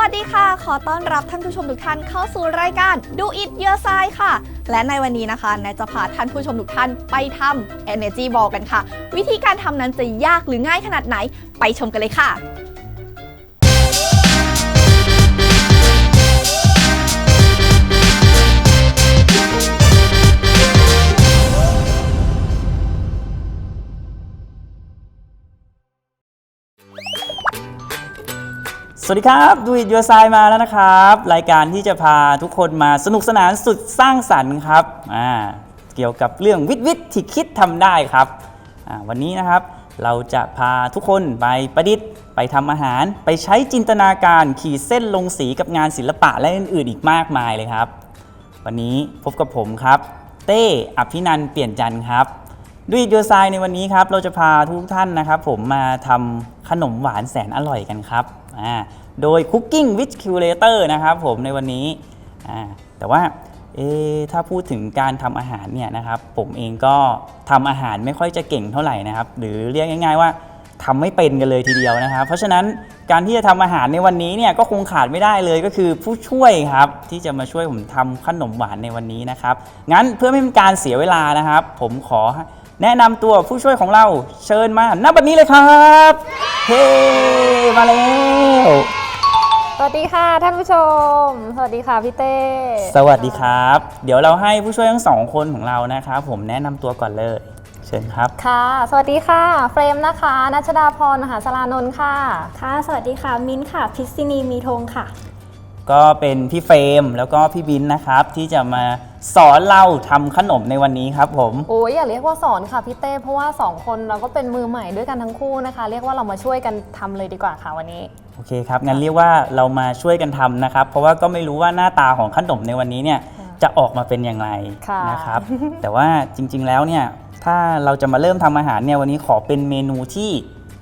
วัสดีค่ะ ขอต้อนรับท่านผู้ชมทุกท่านเข้าสู่รายการ Do It Your Side ค่ะ และในวันนี้นะคะนายจะพาท่านผู้ชมทุกท่านไปทำ Energy Ball กันค่ะ วิธีการทำนั้นจะยากหรือง่ายขนาดไหน ไปชมกันเลยค่ะ วัสดีครับดูอิ y ยูไซมาแล้วนะครับ รายการที่จะพาทุกคนมาสนุกสนานสุดสร้างสรรค์ครับอ่าเกี่ยวกับเรื่องวิทย์วิทย์ที่คิดทำได้ครับอ่าวันนี้นะครับเราจะพาทุกคนไปประดิษฐ์ ไปทำอาหาร ไปใช้จินตนาการขีดเส้นลงสีกับงานศิลปะและอื่นๆอีกมากมายเลยครับ วันนี้พบกับผมครับ เต้อภินันเปลี่ยนจันครับด้วยดีไซน์ในวันนี้ครับเราจะพาทุกท่านนะครับ ผมมาทำขนมหวานแสนอร่อยกันครับอ่า โดย Cooking with Curator นะครับผมในวันนี้ แต่ว่าเอถ้าพูดถึงการทำอาหารเนี่ยนะครับ ผมเองก็ทำอาหารไม่ค่อยจะเก่งเท่าไหร่นะครับ หรือเรียกง่าย ๆว่าทำไม่เป็นกันเลยทีเดียวนะครับ เพราะฉะนั้นการที่จะทำอาหารในวันนี้เนี่ยก็คงขาดไม่ได้เลยก็คือผู้ช่วยครับ ที่จะมาช่วยผมทำขนมหวานในวันนี้นะครับ งั้นเพื่อไม่เป็นการเสียเวลานะครับ ผมขอแนะนำตัวผู้ช่วยของเราเชิญมาณบัดนี้เลยครับ เฮ้ มาแล้ว สวัสดีค่ะท่านผู้ชม สวัสดีค่ะพี่เต้ สวัสดีครับ เดี๋ยวเราให้ผู้ช่วยทั้งสองคนของเรานะครับผมแนะนำตัวก่อนเลย เชิญครับ ค่ะ สวัสดีค่ะ เฟรมนะคะนัชดาพรมหาสารานนท์ค่ะ ค่ะ สวัสดีค่ะ มิ้นท์ค่ะ พิษณีมีธงค่ะ ก็เป็นพี่เฟรมแล้วก็พี่บินนะครับที่จะมาสอนเราทำขนมในวันนี้ครับผม โอ้ยอย่าเรียกว่าสอนค่ะพี่เต้ เพราะว่าสองคนเราก็เป็นมือใหม่ด้วยกันทั้งคู่นะคะ เรียกว่าเรามาช่วยกันทำเลยดีกว่าค่ะวันนี้โอเคครับงั้นเรียกว่าเรามาช่วยกันทำนะครับ เพราะว่าก็ไม่รู้ว่าหน้าตาของขนมในวันนี้เนี่ยจะออกมาเป็นอย่างไรค่ะนะครับ แต่ว่าจริงๆแล้วเนี่ยถ้าเราจะมาเริ่มทำอาหารเนี่ยวันนี้ขอเป็นเมนูที่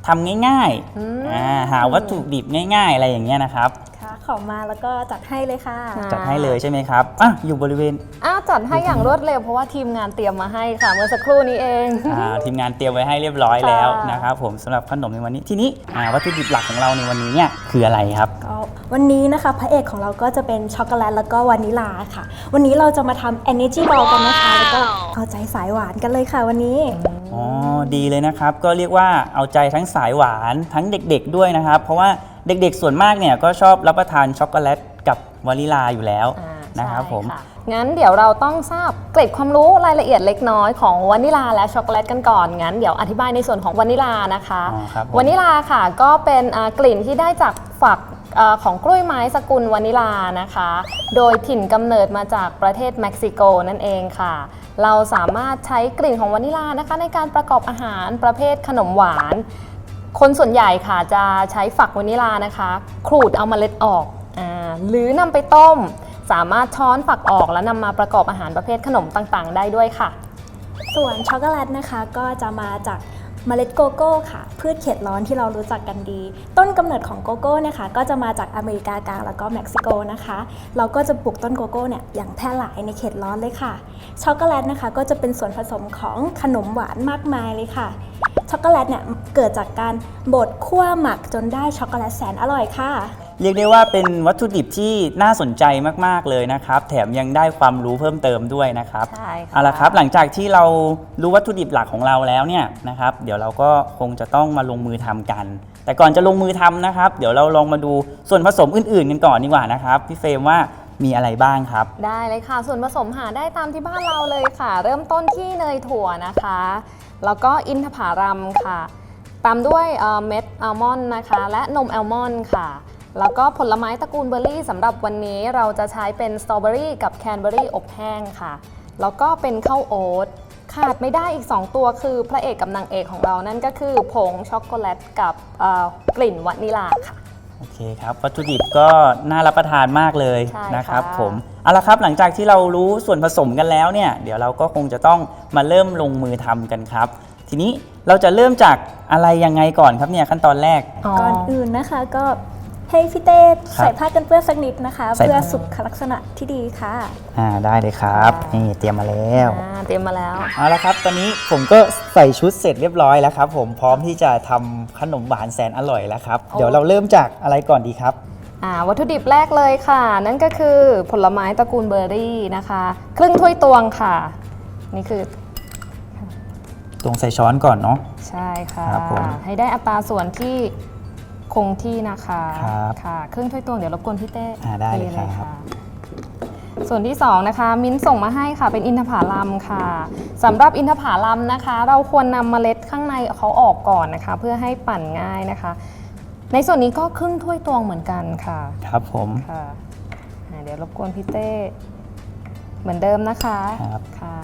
ทำง่ายอืม ๆอ่าหาวัตถุดิบง่าย ๆ อะไรอย่างเงี้ยนะครับค่ะ ขอมาแล้วก็จัดให้เลยค่ะค่ะ จัดให้เลยใช่ไหมครับอะอยู่บริเวณอ้าวจัดให้อย่างรวดเร็วเพราะว่าทีมงานเตรียมมาให้ค่ะ เมื่อสักครู่นี้เอง อ่าทีมงานเตรียมไว้ให้เรียบร้อยค่ะแล้วนะครับผมสำหรับขนมในวันนี้ทีนี้อ่าวัตถุดิบหลักของเราในวันนี้เนี่ยคืออะไรครับ ก็วันนี้นะคะพระเอกของเราก็จะเป็นช็อกโกแลตแล้วก็วานิลาค่ะ วันนี้เราจะมาทำ Energy Ball กันนะคะ แล้วก็เอาใจสายหวานกันเลยค่ะวันนี้ อ๋อ ดีเลยนะครับ ก็เรียกว่าเอาใจทั้งสายหวานทั้งเด็กๆด้วยนะครับ เพราะว่า เด็กๆส่วนมากเนี่ยก็ชอบรับประทานช็อกโกแลตกับวานิลาอยู่แล้วอ่านะครับใช่ผมะงั้นเดี๋ยวเราต้องทราบเกร็ดความรู้รายละเอียดเล็กน้อยของวานิลาและช็อกโกแลตกันก่อน งั้นเดี๋ยวอธิบายในส่วนของวานิลานะคะ อ๋อครับผม วานิลาค่ะก็เป็นอ่ากลิ่นที่ได้จากฝักอ่าของกล้วยไม้สกุลวานิลานะคะ โดยถิ่นกำเนิดมาจากประเทศเม็กซิโกนั่นเองค่ะ เราสามารถใช้กลิ่นของวานิลานะคะในการประกอบอาหารประเภทขนมหวาน คนส่วนใหญ่ค่ะจะใช้ฝักวานิลานะคะ ขูดเอาเมล็ดออกอหรือนำไปต้ม สามารถช้อนฝักออกแล้วนำมาประกอบอาหารประเภทขนมต่างๆ ได้ด้วยค่ะ ส่วนช็อกโกแลตนะคะก็จะมาจากเมล็ดโกโก้ค่ะ พืชเขตร้อนที่เรารู้จักกันดี ต้นกำเนิดของโกโก้เนี่ยค่ะก็จะมาจากอเมริกากลางแล้วก็เม็กซิโกนะคะ เราก็จะปลูกต้นโกโก้เนี่ยอย่างแพร่หลายในเขตร้อนเลยค่ะ ช็อกโกแลตนะคะ ก็จะเป็นส่วนผสมของขนมหวานมากมายเลยค่ะ ช็อกโกแลตเนี่ยเกิดจากการบดคั่วหมักจนได้ช็อกโกแลตแสนอร่อยค่ะ เรียกได้ว่าเป็นวัตถุดิบที่น่าสนใจมากๆเลยนะครับ แถมยังได้ความรู้เพิ่มเติมด้วยนะครับใช่ค่ะเอาละครับหลังจากที่เรารู้วัตถุดิบหลักของเราแล้วเนี่ยนะครับ เดี๋ยวเราก็คงจะต้องมาลงมือทำกัน แต่ก่อนจะลงมือทำนะครับ เดี๋ยวเราลองมาดูส่วนผสมอื่นๆกันก่อนดีกว่านะครับพี่เฟรมว่า มีอะไรบ้างครับ ได้เลยค่ะ ส่วนผสมหาได้ตามที่บ้านเราเลยค่ะ เริ่มต้นที่เนยถั่วนะคะ แล้วก็อินทผลัมค่ะ ตามด้วยเม็ดอัลมอนด์นะคะ และนมอัลมอนด์ค่ะ แล้วก็ผลไม้ตระกูลเบอร์รี่สำหรับวันนี้เราจะใช้เป็นสตรอเบอรี่กับแคนเบอรี่อบแห้งค่ะ แล้วก็เป็นข้าวโอ๊ตขาดไม่ได้อีก 2 ตัวคือพระเอกกับนางเอกของเรานั่นก็คือผงช็อกโกแลตกับกลิ่นวานิลาค่ะ โอเคครับวัตถุดิบก็น่ารับประทานมากเลยใช่นะครับค่ะ ผมเอาละครับหลังจากที่เรารู้ส่วนผสมกันแล้วเนี่ยเดี๋ยวเราก็คงจะต้องมาเริ่มลงมือทำกันครับ ทีนี้เราจะเริ่มจากอะไรยังไงก่อนครับเนี่ยขั้นตอนแรก ก่อนอื่นนะคะก็ ให้พี่เต้ครับใส่ผ้ากันเปื้อนสักนิดนะคะ ใส่ เพื่อสุขลักษณะที่ดีค่ะ อ่าได้เลยครับ นี่เตรียมมาแล้วอ่าเตรียมมาแล้ว เอาละครับ ตอนนี้ผมก็ใส่ชุดเสร็จเรียบร้อยแล้วครับ ผมพร้อมที่จะทำขนมหวานแสนอร่อยแล้วครับโอ้เดี๋ยวเราเริ่มจากอะไรก่อนดีครับ อ่าวัตถุดิบแรกเลยค่ะ นั่นก็คือผลไม้ตระกูลเบอร์รี่นะคะ ครึ่งถ้วยตวงค่ะ นี่คือตรงใส่ช้อนก่อนเนาะ ใช่ค่ะ ครับผม ให้ได้อัตราส่วนที่ คงที่นะคะครับค่ะครึ่งถ้วยตวงเดี๋ยวรบกวนพี่เต้อ่าได้เลยทครับส่วนที่สองนะคะ มิ้นท์ส่งมาให้ค่ะ เป็นอินทผลัมค่ะสำหรับอินทผลัมนะคะ เราควรนำเมล็ดข้างในเขาออกก่อนนะคะ เพื่อให้ปั่นง่ายนะคะ ในส่วนนี้ก็ครึ่งถ้วยตวงเหมือนกันค่ะครับผมค่ะอ่าเดี๋ยวรบกวนพี่เต้เหมือนเดิมนะคะครับ ค่ะ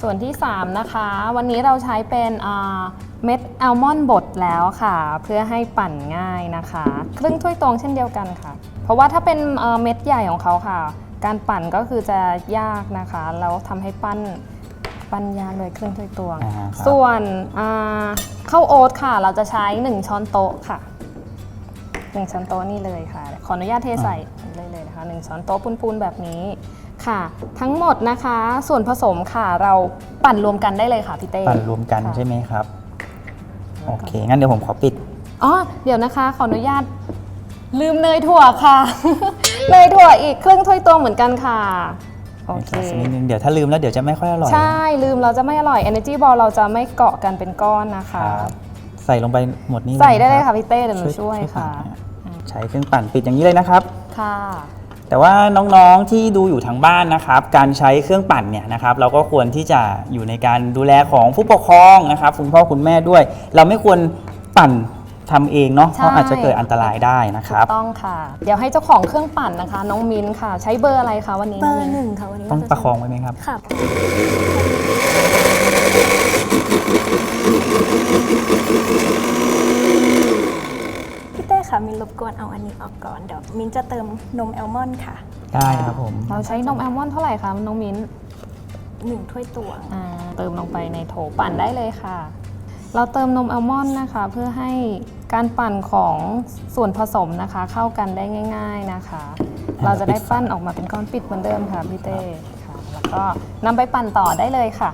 ส่วนที่ 3 นะคะ วันนี้เราใช้เป็นอ่าเม็ดอัลมอนด์บดแล้วค่ะ เพื่อให้ปั่นง่ายนะคะ ครึ่งถ้วยตวงเช่นเดียวกันค่ะ เพราะว่าถ้าเป็นเอ่อเม็ดใหญ่ของเขาค่ะ การปั่นก็คือจะยากนะคะแล้วทำให้ปั้นปั้นยากเลยครึ่งถ้วยตวงอ่าครับส่วนอ่าข้าวโอ๊ตค่ะ เราจะใช้ 1 ช้อนโต๊ะค่ะ 1 ช้อนโต๊ะนี่เลยค่ะ ขออนุญาตเทใส่เลยเลยนะคะ 1 ช้อนโต๊ะปูนๆแบบนี้ ค่ะ ทั้งหมดนะคะ ส่วนผสมค่ะเราปั่นรวมกันได้เลยค่ะพี่เต้ปั่นรวมกันค่ะใช่ไหมครับ โอเค งั้นเดี๋ยวผมขอปิด อ๋อเดี๋ยวนะคะ ขออนุญาตลืมเนยถั่วค่ะ เนยถั่วอีกครึ่งถ้วยตวงเหมือนกันค่ะโอเคสักนิดนึงเดี๋ยวถ้าลืมแล้วเดี๋ยวจะไม่ค่อยอร่อย ใช่ ลืมเราจะไม่อร่อย Energy Ball เราจะไม่เกาะกันเป็นก้อนนะคคะรับใส่ลงไปหมดนี่ใส่ได้เลยนค่ะพี่เต้เดี๋ยวหนูช่วยปั่ค่ะนนะใช้เครื่องปั่นปิดอย่างนี้เลยนะครับ ค่ะ แต่ว่าน้องๆที่ดูอยู่ทางบ้านนะครับ การใช้เครื่องปั่นเนี่ยนะครับ เราก็ควรที่จะอยู่ในการดูแลของผู้ปกครองนะครับคุณพ่อคุณแม่ด้วย เราไม่ควรปั่นทำเองเนาะเพราะใช่อาจจะเกิดอันตรายได้นะครับต้องค่ะ เดี๋ยวให้เจ้าของเครื่องปั่นนะคะ น้องมิ้นค่ะ ใช้เบอร์อะไรคะวันนี้เบน้อมิ้ร์หนึ่งค่ะวันนี้ต้องเาจประคองไว้ไหมครับ ค่ะ พี่เต้ ค่ะมินรบกวนเอาอันนี้ออกก่อนเดี๋ยวมินจะเติมนมแอลมอนด์ค่ะได้ครับผมเราใช้นมแอลมอนด์เท่าไหร่คะน้องมิ้นหนึ่งถ้วยตวงอ่าเติมลงไปในโถปั่นได้เลยค่ะ เราเติมนมแอลมอนด์นะคะ เพื่อให้การปั่นของส่วนผสมนะคะ เข้ากันได้ง่าย ๆนะคะ เราจะได้ปั้นออกมาเป็นก้อนปิดเหมือนเดิมค่ะพี่เต้ค่ะแล้วก็นำไปปั่นต่อได้เลยค่ะ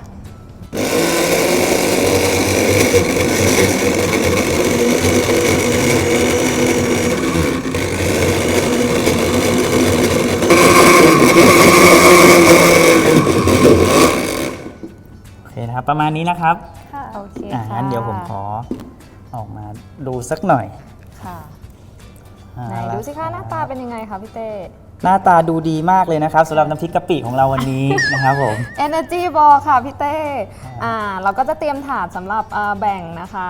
โอเคนะครับ ประมาณนี้นะครับค่ะโอเคอ่าค่ะงั้นเดี๋ยวผมขอออกมาดูสักหน่อยค่ะอ่าไหนดูสิคะหน้าตาเป็นยังไงคะพี่เต้ หน้าตาดูดีมากเลยนะครับสำหรับน้ำพริกกะปิของเราวันนี้ นะครับผม Energy Ball ค่ะพี่เต้อ่าเราก็จะเตรียมถาดสำหรับอ่าแบ่งนะคะ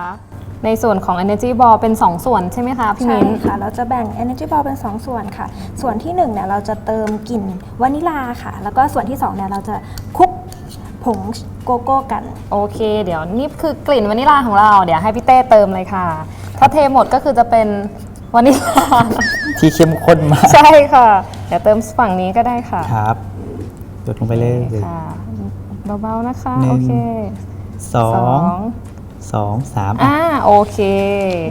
ในส่วนของ Energy Ball เป็น 2 ส่วนใช่ไหมคะพี่ใช่มิ้น ค่ะ เราจะแบ่ง Energy Ball เป็น 2 ส่วนค่ะ ส่วนที่1เนี่ยเราจะเติมกลิ่นวานิลาค่ะ แล้วก็ส่วนที่2เนี่ยเราจะคลุก ผงโกโก้กัน โอเค เดี๋ยวนี่คือกลิ่นวานิลาของเรา เดี๋ยวให้พี่เต้เติมเลยค่ะ ถ้าเทหมดก็คือจะเป็นวานิลา ที่เข้มข้นมากใช่ค่ะ เดี๋ยวเติมฝั่งนี้ก็ได้ค่ะครับหยดลงไปเลยค่ะเบาๆนะคะหนึ่งโอเคสอสองงสองสามอะอ่าโอเค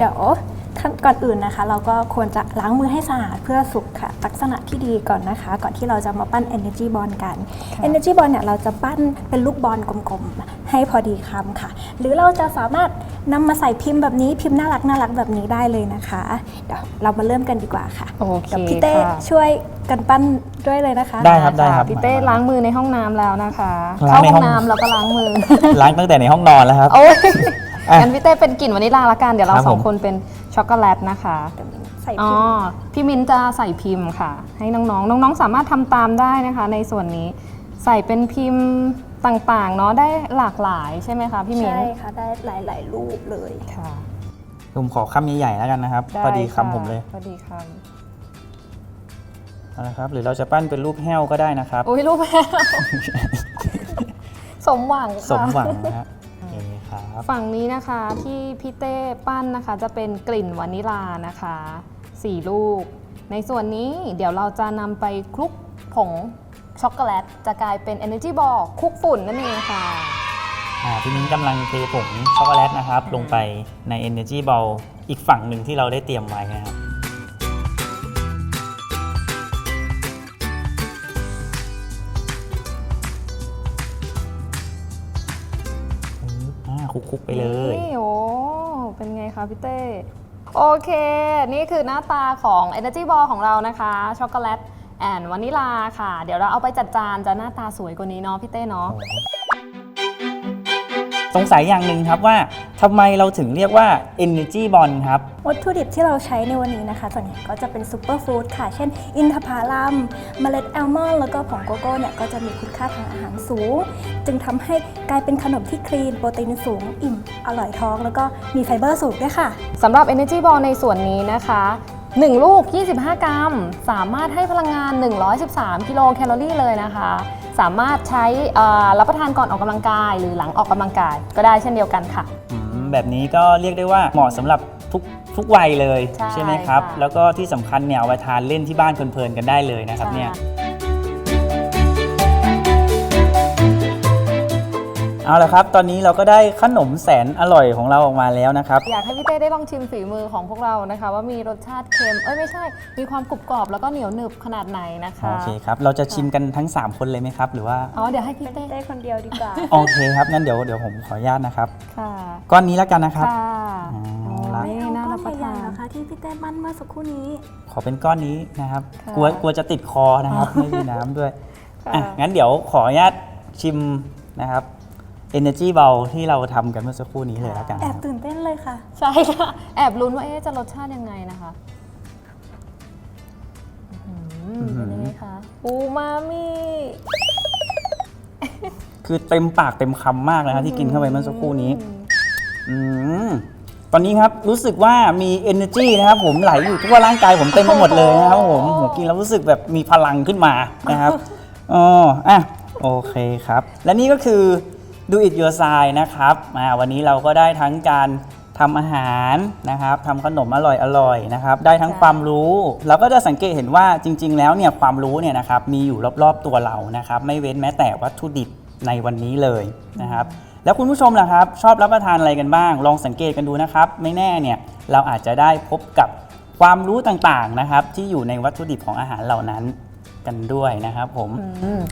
เดี๋ยวขั้น ก่อนอื่นนะคะ เราก็ควรจะล้างมือให้สะอาดเพื่อสุขค่ะลักษณะที่ดีก่อนนะคะ ก่อนที่เราจะมาปั้น Energy Ball กัน Energy Ball เนี่ยเราจะปั้นเป็นลูกบอลกลมๆ ให้พอดีคำค่ะ หรือเราจะสามารถนำมาใส่พิมพ์แบบนี้พิมพ์น่ารักน่ารักแบบนี้ได้เลยนะคะเดี๋ยวเรามาเริ่มกันดีกว่าค่ะโอเคเดี๋ยวพี่เต้ค่ะช่วยกันปั้นด้วยเลยนะคะ ได้ครับได้ครับ พี่เต้ล้างมือในห้องน้ำแล้วนะคะ ล้างเข้าในห้ห้อองงน้ำแล้วก็ล้างมือ ล้างตั้งแต่ในห้องนอนแล้วครับ โอ้ย อะ งั้นพี่เต้เป็นกลิ่นวานิลลาละกัน เดี๋ยวเราครับสองผมคนเป็นช็อกโกแลตนะคะใส่อ๋อพิมพ์พี่มินจะใส่พิมพ์ค่ะ ให้น้องๆ น้องๆ สามารถทำตามได้นะคะ ในส่วนนี้ใส่เป็นพิมพ์ต่างๆ เนาะได้หลากหลายใช่ไหมคะพี่มินใช่ค่ะ ได้หลาย ๆ รูปเลย ค่ะผมขอคำใหญ่ๆแล้วกันนะครับได้พอดีค่ะคำผมเลยพอดีคเอาละครับ หรือเราจะปั้นเป็นรูปแห้วก็ได้นะครับำอุ้ยรูปแมว สมหวังค่ะ สมหวังนะฮะโอเคครับ ฝั่งนี้นะคะที่พี่เต้ปั้นนะคะจะเป็นกลิ่นวานิลานะคะสี่ลูก ในส่วนนี้เดี๋ยวเราจะนำไปคลุกผงช็อกโกแลต จะกลายเป็น Energy Ball คลุกฝุ่นนั่นเองค่ะอ่าพี่มิ้นกำลังเทผงช็อกโกแลตนะครับ ลงไปใน Energy Ball อีกฝั่งหนึ่งที่เราได้เตรียมไว้นะครับ คลุกๆไปเลย นี่โอ้เป็นไงคะพี่เต้โอเค นี่คือหน้าตาของ Energy Ball ของเรานะคะ ช็อกโกแลตแอนวานิลาค่ะ เดี๋ยวเราเอาไปจัดจานจะหน้าตาสวยกว่านี้เนาะพี่เต้เนาะ สงสัยอย่างหนึ่งครับว่าทำไมเราถึงเรียกว่า Energy b o n ครับ วัตถุดิบที่เราใช้ในวันนี้นะคะส่วนใหญ่ก็จะเป็นซูเปอร์ฟู้ดค่ะ เช่น อินทผลัม เมล็ดแอลมอนด์แล้วก็ผงโกโก้เนี่ยก็จะมีคุณค่าทางอาหารสูง จึงทำให้กลายเป็นขนมที่คลีน โปรตีนสูง อิ่ม อร่อยท้อง แล้วก็มีไฟเบอร์สูงด้วยค่ะ สำหรับ Energy Ball ในส่วนนี้นะคะ 1 ลูก 25 กรัม สามารถให้พลังงาน 113 กิโลแคลอรี่เลยนะคะ สามารถใช้เอ่อรับประทานก่อนออกกำลังกาย หรือหลังออกกำลังกายก็ได้เช่นเดียวกันค่ะอืมแบบนี้ก็เรียกได้ว่าเหมาะสำหรับทุกทุกวัยเลยใช่ไหมครับค่ะแล้วก็ที่สำคัญเนี่ยเอาไปทานเล่นที่บ้านเพลินๆกันได้เลยนะครับเนี่ย เอาละครับ ตอนนี้เราก็ได้ขนมแสนอร่อยของเราออกมาแล้วนะครับ อยากให้พี่เต้ได้ลองชิมฝีมือของพวกเรานะคะ ว่ามีรสชาติเค็ม เอ้ยไม่ใช่ มีความกรุบกรอบแล้วก็เหนียวหนึบขนาดไหนนะคะโอเคครับ เราจะชิมกันทั้ง 3 คนเลยไหมครับ หรือว่า อ๋อ เดี๋ยวให้พี่เต้ได้คนเดียวดีกว่า โอเคครับ งั้นเดี๋ยวเดี๋ยวผมขออนุญาตนะครับ ค่ะ ก้อนนี้แล้วกันนะครับ ค่ะอ๋อโอ้ละยน่ารับประทานนะคะที่พี่เต้ปั้นเมื่อสักครู่นี้ ขอเป็นก้อนนี้นะครับค่ะกลัวกลัวจะติดคอนะครับ ไม่มีน้ำด้วยค่ะอะงั้นเดี๋ยวขออนุญาตชิมนะครับ Energy b o w ที่เราทำกันเมื่อสักครู่นี้เลยแล้วกันแอนะบครับตื่นเต้นเลยค่ะ ใช่ค่ะ แอบลุ้นว่าเอ๊ะจะรสชาติยังไงนะคะอื้อหือเป็นยังไงคะอูมามิคือเต็มปากเต็มคำมากนะครับที่กินเข้าไปเมื่อสักครู่นี้ อืมตอนนี้ครับรู้สึกว่ามี energy นะครับผมไหลอยู่ทั่วร่างกายผมเต็มไปหมดเลยนะครับผมผมกินแล้วรู้สึกแบบมีพลังขึ้นมานะครับอ๋ออะโอเคครับ และนี่ก็คือ do it your side นะครับอ่าวันนี้เราก็ได้ทั้งการทำอาหารนะครับทำขนมอร่อยๆนะครับ ได้ทั้งความรู้ เราก็จะสังเกตเห็นว่าจริง ๆ แล้วเนี่ยความรู้เนี่ยนะครับมีอยู่รอบๆตัวเรานะครับ ไม่เว้นแม้แต่วัตถุดิบในวันนี้เลยนะครับ แล้วคุณผู้ชมล่ะครับ ชอบรับประทานอะไรกันบ้าง ลองสังเกตกันดูนะครับ ไม่แน่เนี่ยเราอาจจะได้พบกับความรู้ต่างๆนะครับ ที่อยู่ในวัตถุดิบของอาหารเหล่านั้น กันด้วยนะครับผม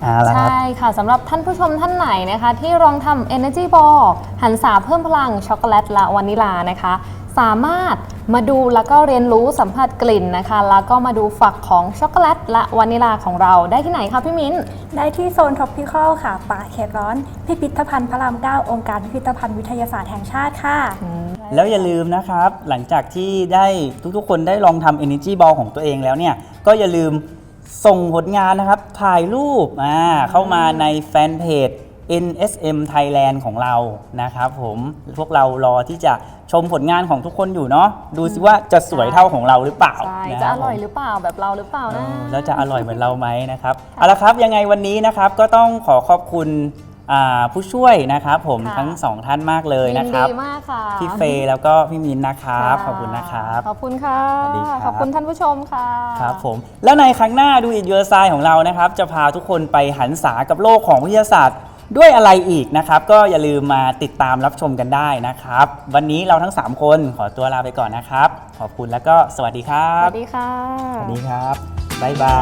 เอาละครับ ใช่ค่ะสำหรับท่านผู้ชมท่านไหนนะคะ ที่ลองทำ Energy Ball หันษาเพิ่มพลังช็อกโกแลตและวานิลานะคะ สามารถมาดูแล้วก็เรียนรู้สัมผัสกลิ่นนะคะ แล้วก็มาดูฝักของช็อกโกแลตและวานิลาของเราได้ที่ไหนคะพี่มิ้น ได้ที่โซน Tropical ค่ะ ป่าเขตร้อน พิพิธภัณฑ์พระราม9องค์การพิพิธภัณฑ์วิทยาศาสตร์แห่งชาติค่ะ แล้วอย่าลืมนะครับ หลังจากที่ได้ทุกๆ คนได้ลองทำ Energy Ball ของตัวเองแล้วเนี่ย ก็อย่าลืม ส่งผลงานนะครับ ถ่ายรูปอ่าเข้ามาในแฟนเพจ NSM Thailand ของเรานะครับผมพวกเรารอที่จะชมผลงานของทุกคนอยู่เนาะดูสิว่าจะสวยเท่าของเราหรือเปล่าใช่นคจะบอร่อยผม หรือเปล่าแบบเราหรือเปล่าเอนะอแล้วจะอร่อยเหมือนเราไหมนะครับ เอาละครับยังไงวันนี้นะครับก็ต้องขอขอบคุณอ่า ผู้ช่วยนะครับผมค่ะ ทั้งสองท่านมากเลยยินะนครัดีบมากค่ะพี่เฟย์แล้วก็พี่มินนะครับ ขอบคุณนะครับ ขอบคุณค่ะ สวัสดีครับ ขอบคุณท่านผู้ชมค่ะ ครับผมแล้วในครั้งหน้าดูอิ y ยู r ไซของเรานะครับ จะพาทุกคนไปหันษากับโลกของวิทยาศาสตร์ ด้วยอะไรอีกนะครับ ก็อย่าลืมมาติดตามรับชมกันได้นะครับ วันนี้เราทั้ง 3 คนขอตัวลาไปก่อนนะครับ ขอบคุณแล้วก็สวัสดีครัสบ วัสดีค่ะ สวัสดีครับ บ๊ายบา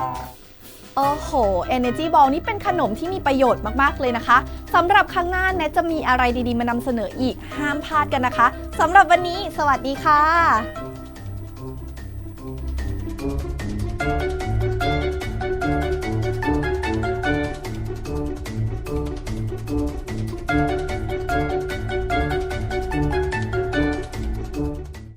ย โอ้โห Energy Ball นี่เป็นขนมที่มีประโยชน์มากๆเลยนะคะสำหรับครั้งหน้าแนทจะมีอะไรดีๆมานำเสนออีกห้ามพลาดกันนะคะสำหรับวันนี้ สวัสดีค่ะ